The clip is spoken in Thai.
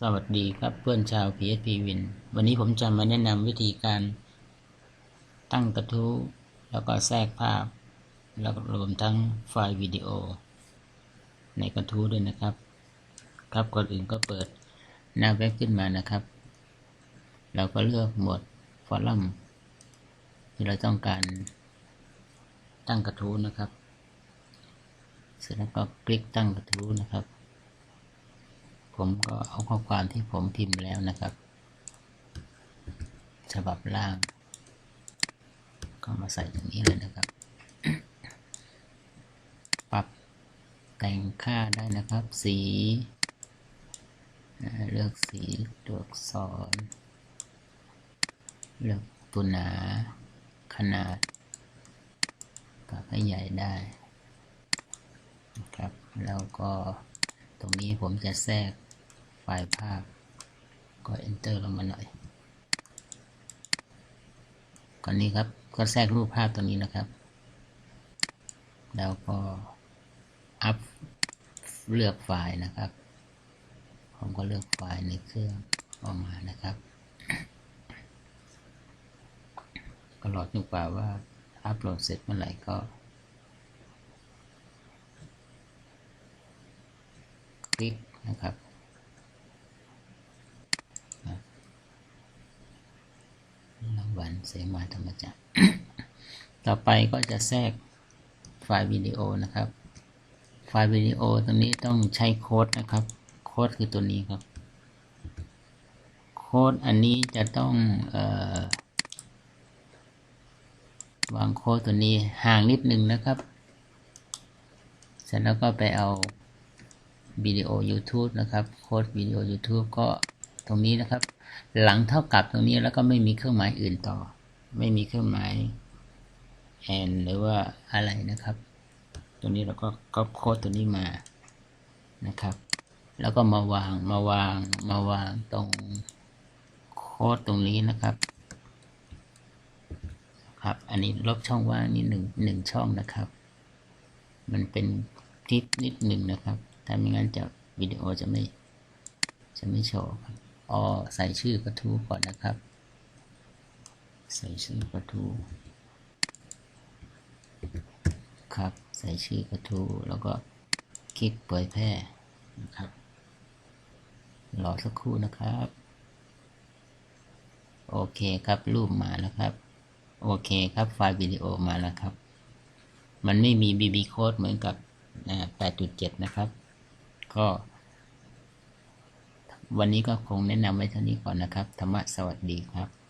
สวัสดีครับเพื่อนชาว PSP Win วันนี้ผมจะมาแนะนำวิธีการตั้งกระทู้แล้วก็แทรกภาพ แล้วก็รวมทั้งไฟล์วิดีโอ ในกระทู้ด้วยนะครับ ครับก่อนอื่นก็เปิดหน้าเว็บขึ้นมานะครับ เราก็เลือกหมวดฟอรัมที่เราต้องการตั้งกระทู้นะครับ เสร็จแล้วก็คลิกตั้งกระทู้นะครับ ผมก็เอาข้อความที่ผมพิมพ์แล้วนะครับ ฉบับล่าง ก็มาใส่ตรงนี้เลยนะครับ ปรับแต่งค่าได้นะครับ สี เลือกสีตัวอักษร เลือกตัวหนา ขนาดปรับให้ใหญ่ได้นะครับ แล้วก็ตรงนี้ผมจะแทรก ไฟล์ภาพ ก็ enter ลงมาหน่อยก่อนนี้ครับก็แทรกรูปภาพตรงนี้นะครับ แล้วก็อัพเลือกไฟล์นะครับ ผมก็เลือกไฟล์ในเครื่องออกมานะครับ ก็รอจนกว่าว่าอัพโหลดเสร็จเมื่อไหร่ก็คลิกนะครับรางวัล เสมาธรรมจักรต่อไปก็จะแทรกไฟล์วิดีโอนะครับ ไฟล์วิดีโอตรงนี้ต้องใช้โค้ดนะครับ โค้ดคือตัวนี้ครับ โค้ดอันนี้จะต้องออวางโค้ดตัวนี้ห่างนิดนึงนะครับ เสร็จแล้วก็ไปเอาวิดีโอ YouTube นะครับ โค้ดวิดีโอ YouTube ก็ ตรงนี้นะครับ หลังเท่ากับตรงนี้แล้วก็ไม่มีเครื่องหมายอื่นต่อ ไม่มีเครื่องหมาย and หรือว่าอะไรนะครับ ตัวนี้เราก็ก๊อปโค้ดตัวนี้มานะครับ แล้วก็มาวางมาวางมาวางตรงโค้ดตรงนี้นะครับครับ อันนี้ลบช่องว่างนี่หนึ่งหนึ่งช่องนะครับ มันเป็นทิปนิดหนึ่งนะครับถ้าไม่งั้นจะวิดีโอจะไม่จะไม่โชว์ครับ อ๋อใส่ชื่อกระทู้ก่อนนะครับ ใส่ชื่อกระทู้ครับ ใส่ชื่อกระทู้แล้วก็คลิกเผยแพร่นะครับ รอสักครู่นะครับ โอเคครับรูปมาแล้วครับ โอเคครับไฟล์วิดีโอมาแล้วครับ มันไม่มี BB code เหมือนกับ 8.7 นะครับ ก็ วันนี้ก็คงแนะนำไว้เท่านี้ก่อนนะครับ ธรรมะสวัสดีครับ